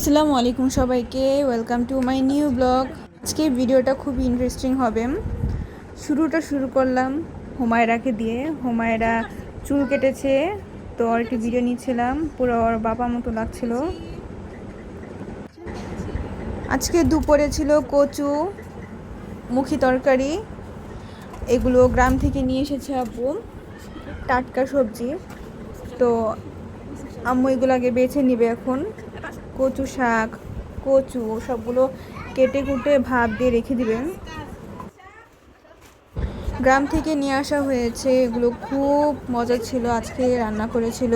আসসালামু আলাইকুম সবাইকে welcome to my new blog আজকে ভিডিওটা খুবই ইন্টারেস্টিং হবে। শুরুটা শুরু করলাম হুমায়রাকে দিয়ে। হুমায়রা চুল কেটেছে, তো আর একটি ভিডিও নিচ্ছিলাম। পুরো ওর বাবা মতো লাগছিল। আজকে দুপুরে ছিল কচু, মুখি তরকারি। এগুলো গ্রাম থেকে নিয়ে এসেছে আব্বু। টাটকা সবজি। তো আম্মু এগুলো আগে বেছে নিবে এখন। কচু শাক, কচু, সবগুলো কেটে কুটে ভাত দিয়ে রেখে দিবেন। গ্রাম থেকে নিয়ে আসা হয়েছে, এগুলো খুব মজা ছিল, আজকে রান্না করেছিল।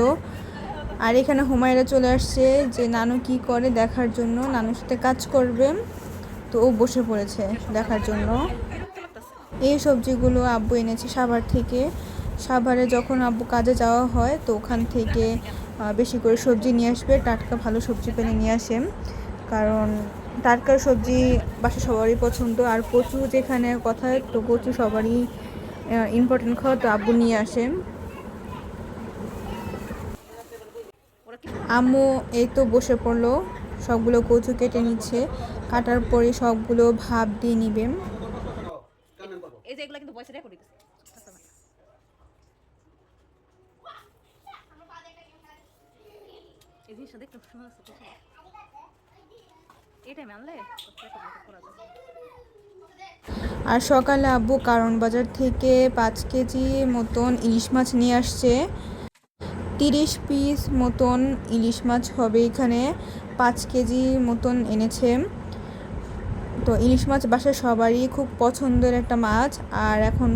আর এখানে হুমায়রা চলে আসছে যে, নানু কি করে দেখার জন্য? নানুর সাথে কাজ করবে। তো ও বসে পড়েছে দেখার জন্য। এই সবজিগুলো আব্বু এনেছে সাভার থেকে। সাভারে যখন আব্বু কাজে যাওয়া হয়, তো ওখান থেকে বেশি করে সবজি নিয়ে আসবে। টাটকা ভালো সবজি পেলে নিয়ে আসে। কারণ টাটকা সবজি বাসা সবারই পছন্দ। আর কচু যেখানে কথা, তো কচু সবারই ইম্পর্টেন্ট খাওয়া তো আব্বু নিয়ে আসেন আম্মু এই তো বসে পড়ল। সবগুলো কচু কেটে নিচ্ছে। কাটার পরে সবগুলো ভাব দিয়ে নিবে এই যে এগুলো কিন্তু ভয়েস রেকর্ড হইতেছে এই জিনিসটা দেখতে সুন্দর আনলে। আর সকালে আব্বু কারণ বাজার থেকে পাঁচ কেজি মতন ইলিশ মাছ নিয়ে আসছে। তিরিশ পিস মতন ইলিশ মাছ হবে এখানে। পাঁচ কেজি মতন এনেছে। তো ইলিশ মাছ বাসায় সবারই খুব পছন্দের একটা মাছ। আর এখন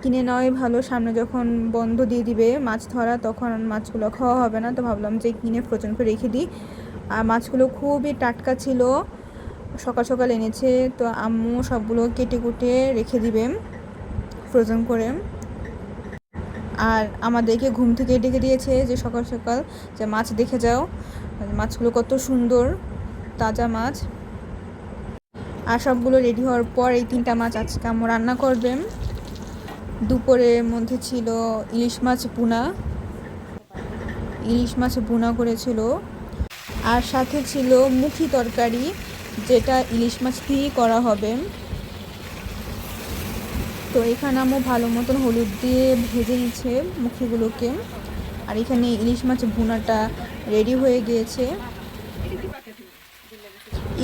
কিনে নেওয়াই ভালো। সামনে যখন বন্ধ দিয়ে দিবে মাছ ধরা, তখন মাছগুলো খাওয়া হবে না। তো ভাবলাম যে কিনে ফ্রোজেন করে রেখে দিই। আর মাছগুলো খুবই টাটকা ছিল। সকাল সকাল এনেছে। তো আম্মু সবগুলো কেটে কুটে রেখে দিবে ফ্রোজেন করে। আর আমাদেরকে ঘুম থেকে ডেকে দিয়েছে যে সকাল সকাল যে মাছ দেখে যাও। মাছগুলো কত সুন্দর, তাজা মাছ। আর সবগুলো রেডি হওয়ার পর এই তিনটা মাছ আজকে আম্মু রান্না করবেন দুপুরের মধ্যে ছিল ইলিশ মাছ বুনা ইলিশ মাছ বুনা করেছিল। আর সাথে ছিল মুখি তরকারি, যেটা ইলিশ মাছ দিয়েই করা হবে। তো এখানে আম্মু ভালো মতন হলুদ দিয়ে ভেজে নিচ্ছে মুখিগুলোকে। আর এখানে ইলিশ মাছ ভুনাটা রেডি হয়ে গিয়েছে।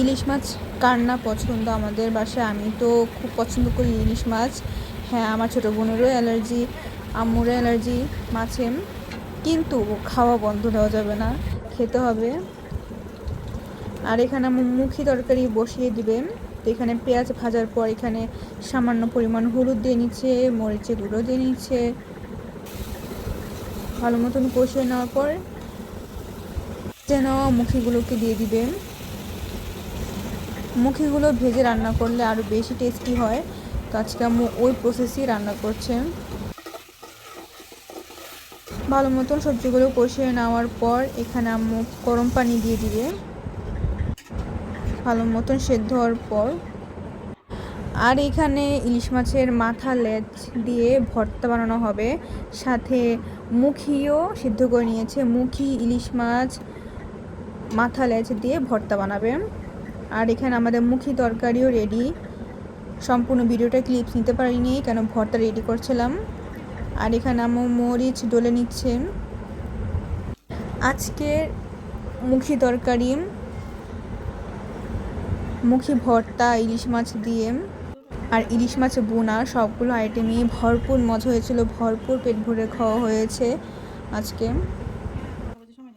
ইলিশ মাছ কার না পছন্দ? আমাদের বাসায় আমি তো খুব পছন্দ করি ইলিশ মাছ। হ্যাঁ আমার ছোটো বোনেরও অ্যালার্জি, আম্মুরও অ্যালার্জি মাছে কিন্তু খাওয়া বন্ধ দেওয়া যাবে না, খেতে হবে। আর এখানে আমি মুখি তরকারি বসিয়ে দিবেন। তো এখানে পেঁয়াজ ভাজার পর এখানে সামান্য পরিমাণ হলুদ দিয়ে নিচ্ছে, মরিচের গুঁড়ো দিয়ে নিচ্ছে। ভালো মতন কষিয়ে নেওয়ার পর যেন মুখিগুলোকে দিয়ে দিবেন। মুখিগুলো ভেজে রান্না করলে আরও বেশি টেস্টি হয়। তো আজকে আম্মু ওই প্রসেসই রান্না করছেন ভালো মতন সবজিগুলো কষিয়ে নেওয়ার পর এখানে আম্মু গরম পানি দিয়ে দিবে। ভালো মতন সেদ্ধ হওয়ার পর। আর এখানে ইলিশ মাছের মাথা লেজ দিয়ে ভর্তা বানানো হবে। সাথে মুখিও সিদ্ধ করে নিয়েছে। মুখি, ইলিশ মাছ, মাথা লেজ দিয়ে ভর্তা বানাবে। আর এখানে আমাদের মুখি তরকারিও রেডি সম্পূর্ণ ভিডিওটা ক্লিপস নিতে পারিনি, কেন ভর্তা রেডি করছিলাম। আর এখানে আম্মু মরিচ ডলে নিচ্ছেন আজকের মুখি তরকারি, মুখি ভর্তা, ইলিশ মাছ দিয়ে। আর ইলিশ মাছ, বোনা, সবগুলো আইটেমই ভরপুর মজা হয়েছিল, ভরপুর পেট ভরে খাওয়া হয়েছে আজকে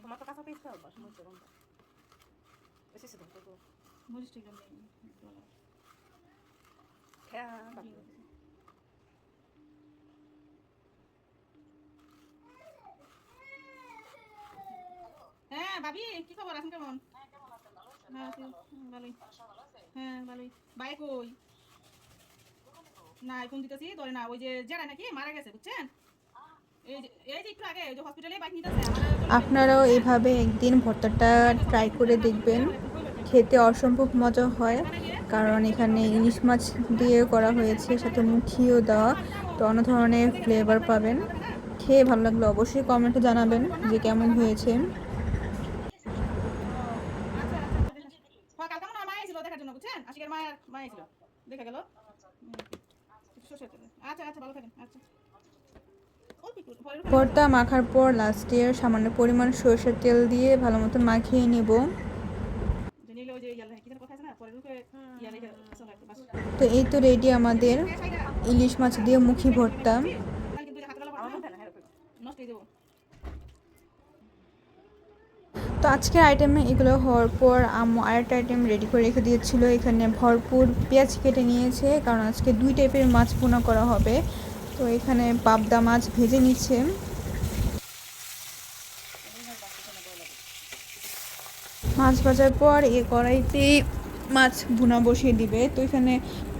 তোমার তো কাঁচা পেঁয়াজ খাও, বাস মরিচের গন্ধ। বেশি ছিল, তো তো। খেয়া, বাকি আছে। হ্যাঁ খবর? আছেন কেমন? হ্যাঁ ভালোই। হ্যাঁ বাই কই? না ফোন দিতেছি না, ওই যে নাকি মারা গেছে, বুঝছেন? আপনারাও এভাবে একদিন ভর্তাটা ট্রাই করে দেখবেন। খেতে অসম্ভব মজা হয়, কারণ এখানে ইলিশ মাছ দিয়ে করা হয়েছে, সাথে মুখিও দেওয়া, তো অন্য ধরনের ফ্লেভার পাবেন। খেয়ে ভালো লাগলে, অবশ্যই কমেন্টে জানাবেন যে কেমন হয়েছে। ভর্তা মাখার পর লাস্টে সামান্য পরিমাণ সরষের তেল দিয়ে ভালো মতো মাখিয়ে নিব যে নিলে ওই যে ইয়ালে কি যেন কথা আছে না পরে ঢুকে ইয়ালে চলে আসবে বাস তো এই তো রেডি আমাদের ইলিশ মাছ দিয়ে মুখি ভর্তা। তো আজকের আইটেমে এগুলো হওয়ার পর আম্মু আরেকটা আইটেম রেডি করে রেখে দিয়েছিল। এখানে ভরপুর পেঁয়াজ কেটে নিয়েছে, কারণ আজকে দুই টাইপের মাছ পোনা করা হবে। তো এখানে পাবদা মাছ ভেজে নিচ্ছে। মাছ ভাজার পর এ কড়াইতে মাছ ভুনা বসিয়ে দিবে। তো এখানে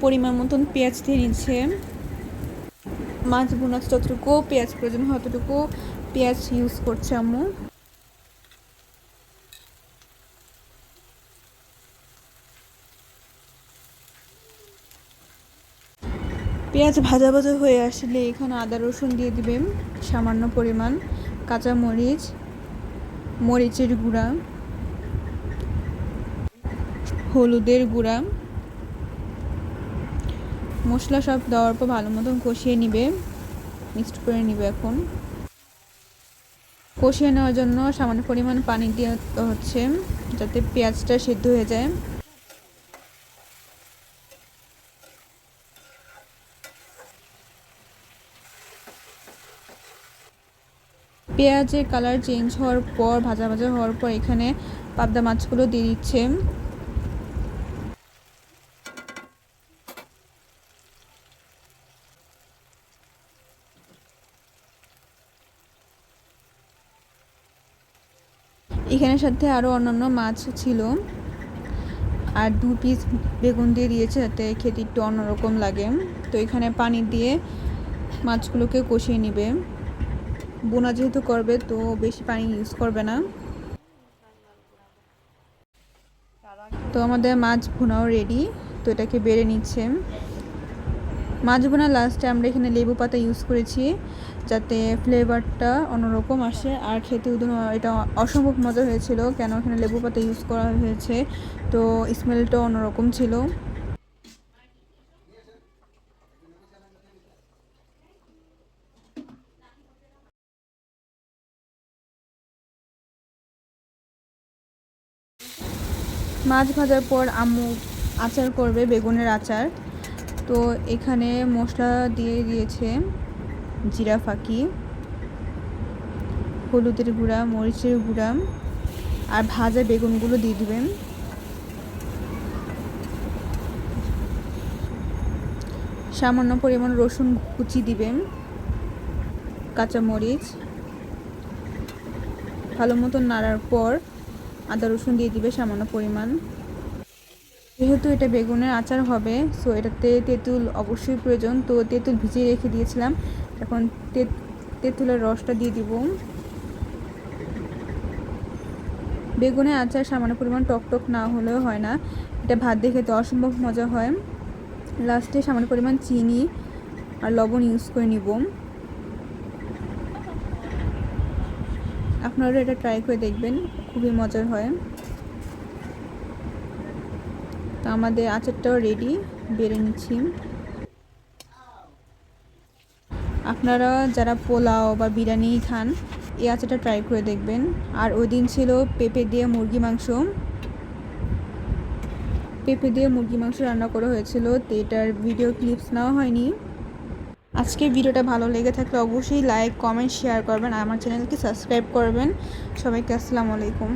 পরিমাণ মতন পেঁয়াজ দিয়ে নিচ্ছে। মাছ ভুনা যতটুকু পেঁয়াজ প্রয়োজন হয় ততটুকু পেঁয়াজ ইউজ করছে আম্মু। পেঁয়াজ ভাজা ভাজা হয়ে আসলে এখানে আদা রসুন দিয়ে দিবেন, সামান্য পরিমাণ কাঁচা মরিচ মরিচের গুঁড়া। হলুদের গুঁড়া। মশলা সব দেওয়ার পর ভালো মতন কষিয়ে নিবে। মিক্সড করে নিবে এখন। কষিয়ে নেওয়ার জন্য সামান্য পরিমাণ পানি দিয়ে হচ্ছে, যাতে পেঁয়াজটা সেদ্ধ হয়ে যায়। পেঁয়াজের কালার চেঞ্জ হওয়ার পর, ভাজা ভাজা হওয়ার পর এখানে পাবদা মাছগুলো দিয়ে দিচ্ছে। এখানে সাথে আরও অন্যান্য মাছ ছিল। আর দু পিস বেগুন দিয়ে দিয়েছে যাতে খেতে একটু অন্যরকম লাগে। তো এখানে পানি দিয়ে মাছগুলোকে কষিয়ে নিবে। বোনা যেহেতু করবে, তো বেশি পানি ইউজ করবে না। তো আমাদের মাছ ভুনাও রেডি তো এটাকে বেড়ে নিচ্ছে। মাছ ভুনা লাস্টে আমরা এখানে লেবু পাতা ইউজ করেছি, যাতে ফ্লেভারটা অন্যরকম আসে। আর খেতে উদুন, এটা অসম্ভব মজা হয়েছিল, কেন এখানে লেবু পাতা ইউজ করা হয়েছে, তো স্মেলটাও অন্যরকম ছিল। মাছ ভাজার পর আম্মু আচার করবে বেগুনের আচার। তো এখানে মশলা দিয়ে দিয়েছে জিরা ফাঁকি, হলুদের গুঁড়া, মরিচের গুঁড়া আর ভাজা বেগুনগুলো দিয়ে দিবেন। সামান্য পরিমাণ রসুন কুচি দিবেন কাঁচামরিচ ভালো মতো নাড়ার পর আদা রসুন দিয়ে দিবে সামান্য পরিমাণ। যেহেতু এটা বেগুনের আচার হবে সো এটাতে তেঁতুল অবশ্যই প্রয়োজন। তো তেঁতুল ভিজিয়ে রেখে দিয়েছিলাম। এখন তেঁতুলের রসটা দিয়ে দিব। বেগুনের আচার সামান্য পরিমাণ টক টক না হলেও হয় না। এটা ভাত দিয়ে খেতে অসম্ভব মজা হয়। লাস্টে সামান্য পরিমাণ চিনি আর লবণ ইউজ করে নিব। আপনারা এটা ট্রাই করে দেখবেন। খুবই মজার হয়। তো আমাদের আচারটাও রেডি বেড়ে নিচ্ছি। আপনারা যারা পোলাও বা বিরিয়ানি খান, এই আচারটা ট্রাই করে দেখবেন। আর ওই দিন ছিল পেঁপে দিয়ে মুরগি মাংস। পেঁপে দিয়ে মুরগি মাংস রান্না করা হয়েছিল, তো এটার ভিডিও ক্লিপস নেওয়া হয়নি। আজকের ভিডিওটা ভালো লেগে থাকলে অবশ্যই লাইক কমেন্ট শেয়ার করবেন, আর আমার চ্যানেলকে সাবস্ক্রাইব করবেন। সবাইকে আসসালামু আলাইকুম।